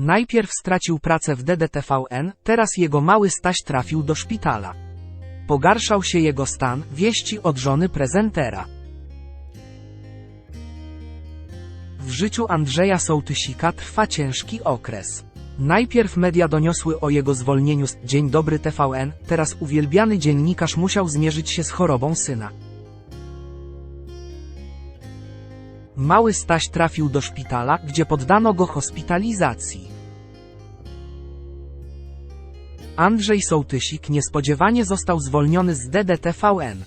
Najpierw stracił pracę w DDTVN, teraz jego mały Staś trafił do szpitala. Pogarszał się jego stan, wieści od żony prezentera. W życiu Andrzeja Sołtysika trwa ciężki okres. Najpierw media doniosły o jego zwolnieniu z Dzień Dobry TVN, teraz uwielbiany dziennikarz musiał zmierzyć się z chorobą syna. Mały Staś trafił do szpitala, gdzie poddano go hospitalizacji. Andrzej Sołtysik niespodziewanie został zwolniony z DDTVN.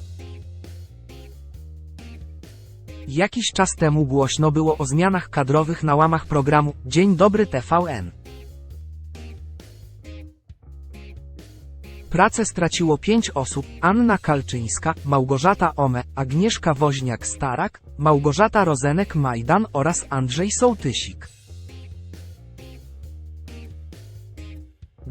Jakiś czas temu głośno było o zmianach kadrowych na łamach programu Dzień Dobry TVN. Pracę straciło pięć osób, Anna Kalczyńska, Małgorzata Ome, Agnieszka Woźniak-Starak, Małgorzata Rozenek-Majdan oraz Andrzej Sołtysik.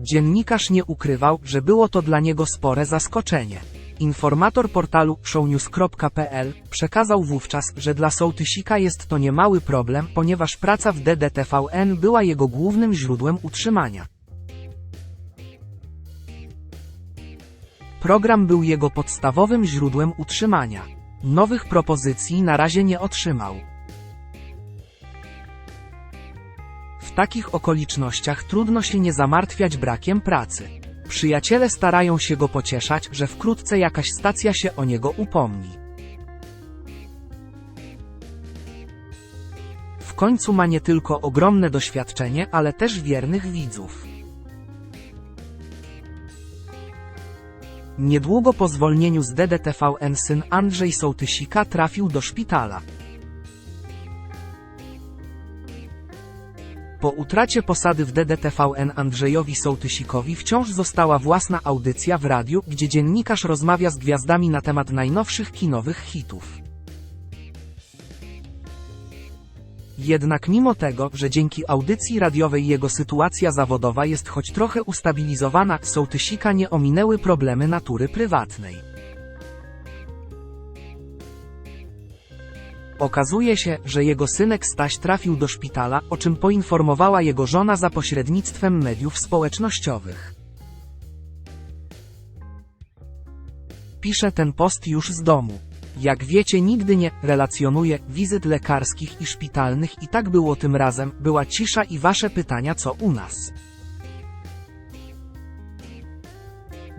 Dziennikarz nie ukrywał, że było to dla niego spore zaskoczenie. Informator portalu shownews.pl przekazał wówczas, że dla Sołtysika jest to niemały problem, ponieważ praca w DDTVN była jego głównym źródłem utrzymania. Program był jego podstawowym źródłem utrzymania. Nowych propozycji na razie nie otrzymał. W takich okolicznościach trudno się nie zamartwiać brakiem pracy. Przyjaciele starają się go pocieszać, że wkrótce jakaś stacja się o niego upomni. W końcu ma nie tylko ogromne doświadczenie, ale też wiernych widzów. Niedługo po zwolnieniu z DDTVN syn Andrzej Sołtysika trafił do szpitala. Po utracie posady w DDTVN Andrzejowi Sołtysikowi wciąż została własna audycja w radiu, gdzie dziennikarz rozmawia z gwiazdami na temat najnowszych kinowych hitów. Jednak mimo tego, że dzięki audycji radiowej jego sytuacja zawodowa jest choć trochę ustabilizowana, Sołtysika nie ominęły problemy natury prywatnej. Okazuje się, że jego synek Staś trafił do szpitala, o czym poinformowała jego żona za pośrednictwem mediów społecznościowych. Piszę ten post już z domu. Jak wiecie, nigdy nie relacjonuję wizyt lekarskich i szpitalnych i tak było tym razem, była cisza i wasze pytania co u nas.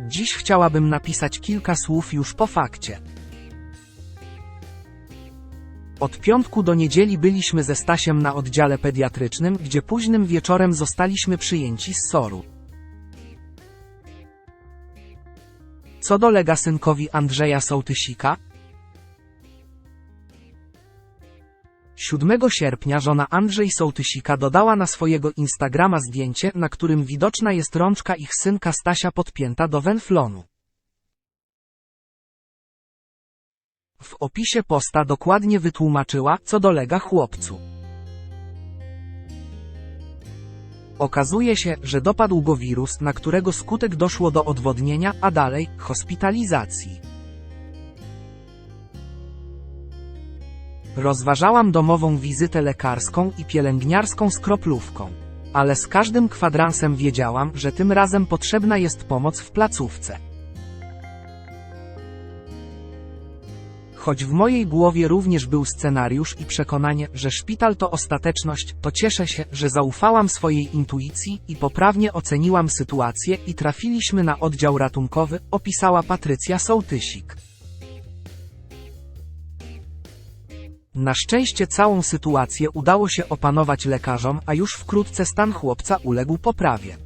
Dziś chciałabym napisać kilka słów już po fakcie. Od piątku do niedzieli byliśmy ze Stasiem na oddziale pediatrycznym, gdzie późnym wieczorem zostaliśmy przyjęci z SOR-u. Co dolega synkowi Andrzeja Sołtysika? 7 sierpnia żona Andrzej Sołtysika dodała na swojego Instagrama zdjęcie, na którym widoczna jest rączka ich synka Stasia podpięta do wenflonu. Opisie posta dokładnie wytłumaczyła, co dolega chłopcu. Okazuje się, że dopadł go wirus, na którego skutek doszło do odwodnienia, a dalej hospitalizacji. Rozważałam domową wizytę lekarską i pielęgniarską z kroplówką. Ale z każdym kwadransem wiedziałam, że tym razem potrzebna jest pomoc w placówce. Choć w mojej głowie również był scenariusz i przekonanie, że szpital to ostateczność, to cieszę się, że zaufałam swojej intuicji i poprawnie oceniłam sytuację i trafiliśmy na oddział ratunkowy, opisała Patrycja Sołtysik. Na szczęście całą sytuację udało się opanować lekarzom, a już wkrótce stan chłopca uległ poprawie.